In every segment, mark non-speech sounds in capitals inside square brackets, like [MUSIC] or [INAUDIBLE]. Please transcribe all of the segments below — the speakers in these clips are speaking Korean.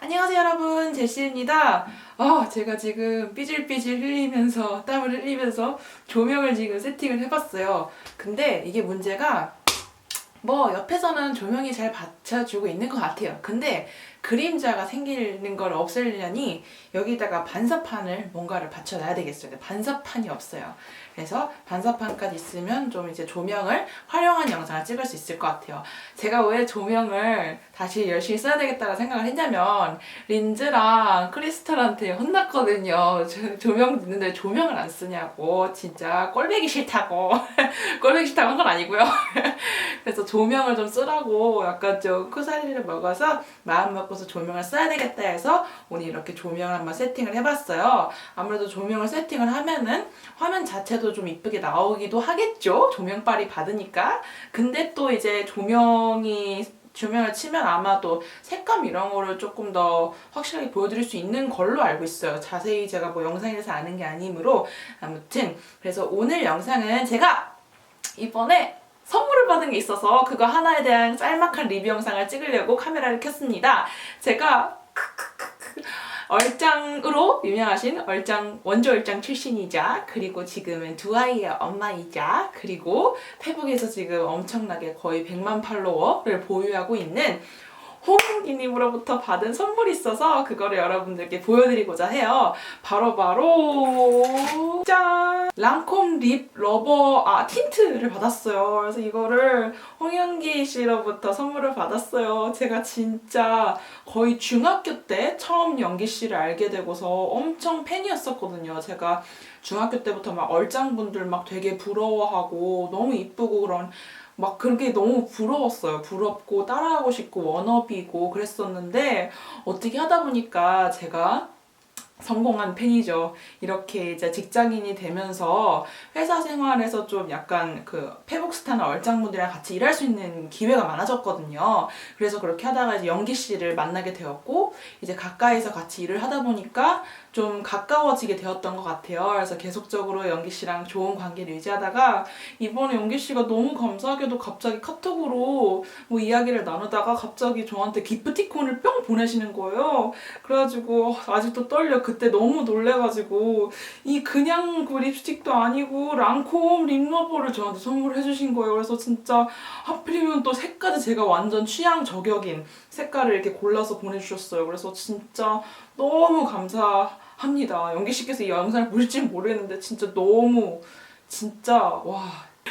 안녕하세요 여러분 제시입니다. 아 제가 지금 삐질삐질 흘리면서 땀을 흘리면서 조명을 지금 세팅을 해봤어요. 근데 이게 문제가 뭐 옆에서는 조명이 잘 받쳐주고 있는 것 같아요. 근데 그림자가 생기는 걸 없애려니 여기다가 반사판을 뭔가를 받쳐놔야 되겠어요. 근데 반사판이 없어요. 그래서 반사판까지 있으면 좀 이제 조명을 활용한 영상을 찍을 수 있을 것 같아요. 제가 왜 조명을 다시 열심히 써야 되겠다고 생각을 했냐면 린즈랑 크리스탈한테 혼났거든요. 저- 조명 듣는데 조명을 안 쓰냐고 진짜 꼴배기 싫다고 [LAUGHS] 꼴배기 싫다고 한 건 아니고요. [LAUGHS] 그래서 조명을 좀 쓰라고 약간 좀 쿠사리를 먹어서 마음 먹고서 조명을 써야 되겠다 해서 오늘 이렇게 조명을 한번 세팅을 해봤어요. 아무래도 조명을 세팅을 하면은 화면 자체도 좀 이쁘게 나오기도 하겠죠. 조명빨이 받으니까. 근데 또 이제 조명이 조명을 치면 아마도 색감 이런 거를 조금 더 확실하게 보여드릴 수 있는 걸로 알고 있어요. 자세히 제가 뭐 영상에서 아는 게 아니므로 아무튼 그래서 오늘 영상은 제가 이번에 선물을 받은 게 있어서 그거 하나에 대한 짤막한 리뷰 영상을 찍으려고 카메라를 켰습니다. 제가 얼짱으로 유명하신 얼짱 원조 얼짱 출신이자 그리고 지금은 두 아이의 엄마이자 그리고 페북에서 지금 엄청나게 거의 100만 팔로워를 보유하고 있는 홍인기님으로부터 받은 선물이 있어서 그거를 여러분들께 보여드리고자 해요. 바로 바로 짠 랑콤 립 러버 아 틴트를 받았어요. 그래서 이거를 홍현기 씨로부터 선물을 받았어요. 제가 진짜 거의 중학교 때 처음 연기 씨를 알게 되고서 엄청 팬이었었거든요. 제가 중학교 때부터 막 얼짱분들 막 되게 부러워하고 너무 이쁘고 그런 막 그게 너무 부러웠어요. 부럽고 따라하고 싶고 워너비고 그랬었는데 어떻게 하다 보니까 제가 성공한 팬이죠. 이렇게 이제 직장인이 되면서 회사 생활에서 좀 약간 그 페북스타나 얼짱분들이랑 같이 일할 수 있는 기회가 많아졌거든요. 그래서 그렇게 하다가 이제 연기 씨를 만나게 되었고 이제 가까이서 같이 일을 하다 보니까 좀 가까워지게 되었던 것 같아요. 그래서 계속적으로 연기 씨랑 좋은 관계를 유지하다가 이번에 연기 씨가 너무 감사하게도 갑자기 카톡으로 뭐 이야기를 나누다가 갑자기 저한테 기프티콘을 뿅 보내시는 거예요. 그래가지고 아직도 떨려. 그때 너무 놀래가지고 이 그냥 그 립스틱도 아니고 랑콤 립러버를 저한테 선물해 주신 거예요. 그래서 진짜 하필이면 또 색까지 제가 완전 취향 저격인 색깔을 이렇게 골라서 보내주셨어요. 그래서 진짜 너무 감사합니다. 연기 씨께서 이 영상을 보실지는 모르겠는데 진짜 너무 진짜 와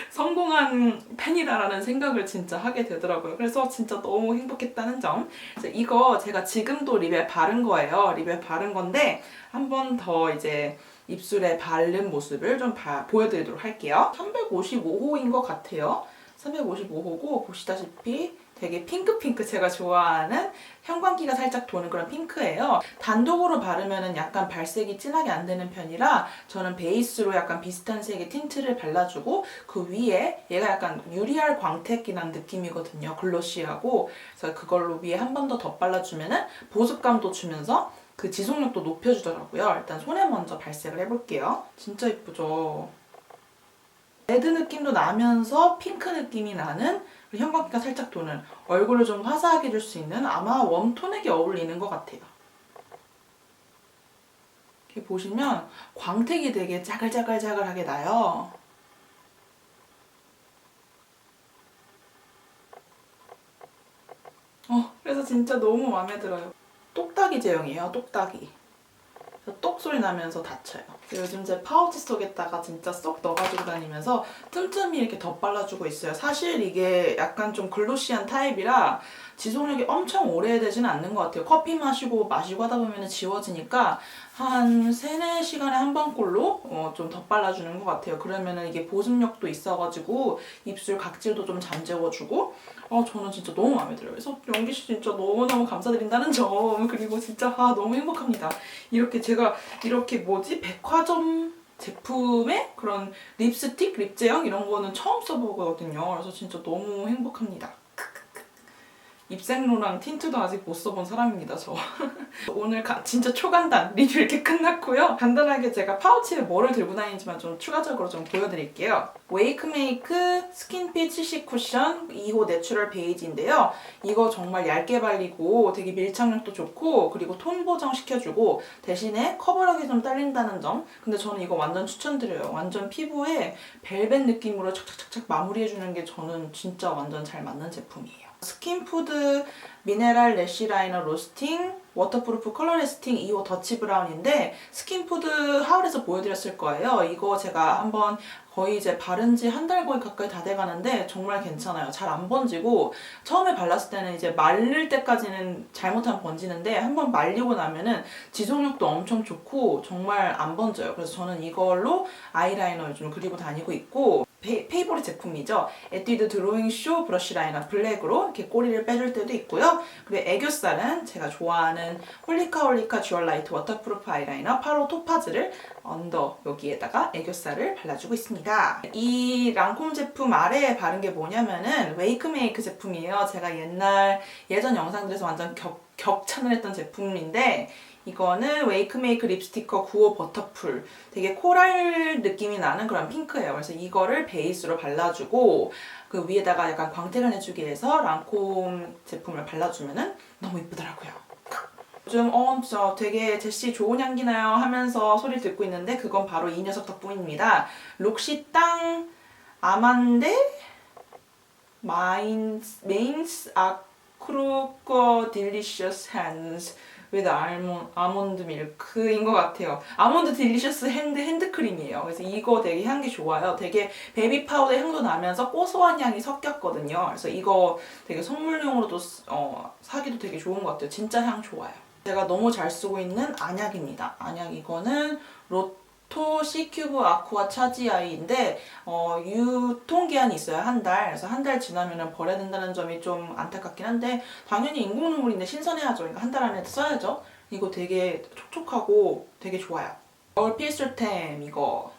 성공한 팬이다라는 생각을 진짜 하게 되더라고요. 그래서 진짜 너무 행복했다는 점. 이거 제가 지금도 립에 바른 거예요. 립에 바른 건데 한 번 더 이제 입술에 바른 모습을 좀 봐- 보여드리도록 할게요. 355호인 것 같아요. 355호고 보시다시피 되게 핑크핑크 제가 좋아하는 형광기가 살짝 도는 그런 핑크예요. 단독으로 바르면은 약간 발색이 진하게 안 되는 편이라 저는 베이스로 약간 비슷한 색의 틴트를 발라주고 그 위에 얘가 약간 유리알 광택이 난 느낌이거든요. 글로시하고 그래서 그걸로 위에 한 번 더 덧발라주면은 보습감도 주면서 그 지속력도 높여주더라고요. 일단 손에 먼저 발색을 해볼게요. 진짜 이쁘죠? 레드 느낌도 나면서 핑크 느낌이 나는 형광기가 살짝 도는 얼굴을 좀 화사하게 줄 수 있는 아마 웜톤에게 어울리는 것 같아요. 이렇게 보시면 광택이 되게 짜글짜글짜글하게 나요. 어, 그래서 진짜 너무 마음에 들어요. 똑딱이 제형이에요, 똑딱이. 똑 소리 나면서 닫혀요. 요즘 제 파우치 속에다가 진짜 쏙 넣어가지고 다니면서 틈틈이 이렇게 덧발라주고 있어요. 사실 이게 약간 좀 글로시한 타입이라 지속력이 엄청 오래되지는 않는 것 같아요. 커피 마시고 마시고 하다 보면 지워지니까 한 3, 4시간에 한 번꼴로 어, 좀 덧발라주는 것 같아요. 그러면은 이게 보습력도 있어가지고 입술 각질도 좀 잠재워주고 어, 저는 진짜 너무 마음에 들어요. 그래서 연기 씨 진짜 너무너무 감사드린다는 점 [LAUGHS] 그리고 진짜 아, 너무 행복합니다. 이렇게 제가 이렇게 뭐지 백화점 제품의 그런 립스틱, 립 제형 이런 거는 처음 써보거든요. 그래서 진짜 너무 행복합니다. 입생로랑 틴트도 아직 못 써본 사람입니다, 저. [LAUGHS] 오늘 가- 진짜 초간단 리뷰 이렇게 끝났고요. 간단하게 제가 파우치에 뭐를 들고 다니는지만 좀 추가적으로 좀 보여드릴게요. 웨이크메이크 스킨핏 CC 쿠션 2호 내추럴 베이지인데요. 이거 정말 얇게 발리고 되게 밀착력도 좋고 그리고 톤 보정 시켜주고 대신에 커버력이 좀 딸린다는 점. 근데 저는 이거 완전 추천드려요. 완전 피부에 벨벳 느낌으로 착착착착 마무리해주는 게 저는 진짜 완전 잘 맞는 제품이에요. 스킨푸드 미네랄 래쉬 라이너 로스팅 워터프루프 컬러 레스팅 2호 더치 브라운인데 스킨푸드 하울에서 보여드렸을 거예요. 이거 제가 한번 거의 이제 바른 지 한 달 거의 가까이 다 돼가는데 정말 괜찮아요. 잘 안 번지고 처음에 발랐을 때는 이제 말릴 때까지는 잘못하면 번지는데 한번 말리고 나면은 지속력도 엄청 좋고 정말 안 번져요. 그래서 저는 이걸로 아이라이너 요즘 그리고 다니고 있고 페, 페이보릿 제품이죠. 에뛰드 드로잉 쇼 브러쉬 라이너 블랙으로 이렇게 꼬리를 빼줄 때도 있고요. 그리고 애교살은 제가 좋아하는 홀리카 홀리카 듀얼 라이트 워터프루프 아이라이너 8호 토파즈를 언더 여기에다가 애교살을 발라주고 있습니다. 이 랑콤 제품 아래에 바른 게 뭐냐면은 웨이크메이크 제품이에요. 제가 옛날 예전 영상들에서 완전 격, 격찬을 했던 제품인데 이거는 웨이크메이크 립스티커 9호 버터풀 되게 코랄 느낌이 나는 그런 핑크예요. 그래서 이거를 베이스로 발라주고 그 위에다가 약간 광택을 해주기 위해서 랑콤 제품을 발라주면은 너무 이쁘더라고요. 요즘 어 진짜 되게 제시 좋은 향기 나요 하면서 소리 듣고 있는데 그건 바로 이 녀석 덕분입니다. 록시땅 아만데 마인스 메인스 아크로커 딜리셔스 핸 즈 with 알몬, 아몬드 밀크인 것 같아요. 아몬드 딜리셔스 핸드 핸드크림이에요. 그래서 이거 되게 향기 좋아요. 되게 베이비 파우더 향도 나면서 고소한 향이 섞였거든요. 그래서 이거 되게 선물용으로도 쓰- 어, 사기도 되게 좋은 것 같아요. 진짜 향 좋아요. 제가 너무 잘 쓰고 있는 안약입니다. 안약 이거는 로 토 C큐브 아쿠아 차지아이인데 어, 유통기한이 있어요 한 달. 그래서 한 달 지나면 버려야 된다는 점이 좀 안타깝긴 한데 당연히 인공 눈물인데 신선해야죠. 그러니까 한 달 안에 써야죠. 이거 되게 촉촉하고 되게 좋아요. 겨울 필수템 이거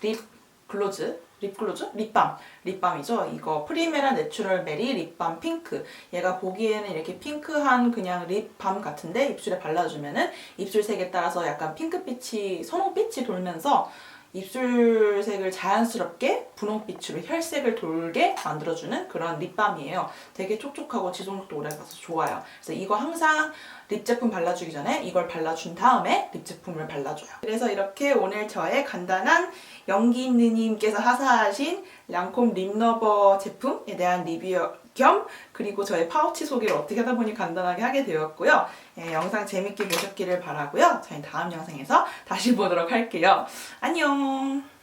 립 글로즈 립 글로즈? 립밤. 립밤이죠. 이거 프리메라 내추럴 베리 립밤 핑크. 얘가 보기에는 이렇게 핑크한 그냥 립밤 같은데 입술에 발라주면은 입술 색에 따라서 약간 핑크빛이 선홍빛이 돌면서 입술색을 자연스럽게 분홍빛으로 혈색을 돌게 만들어주는 그런 립밤이에요. 되게 촉촉하고 지속력도 오래가서 좋아요. 그래서 이거 항상 립 제품 발라주기 전에 이걸 발라준 다음에 립 제품을 발라줘요. 그래서 이렇게 오늘 저의 간단한 연기 있는님께서 하사하신 랑콤 립러버 제품에 대한 리뷰 겸 그리고 저의 파우치 소개를 어떻게 하다 보니 간단하게 하게 되었고요. 예, 영상 재밌게 보셨기를 바라고요. 저희 다음 영상에서 다시 보도록 할게요. 안녕.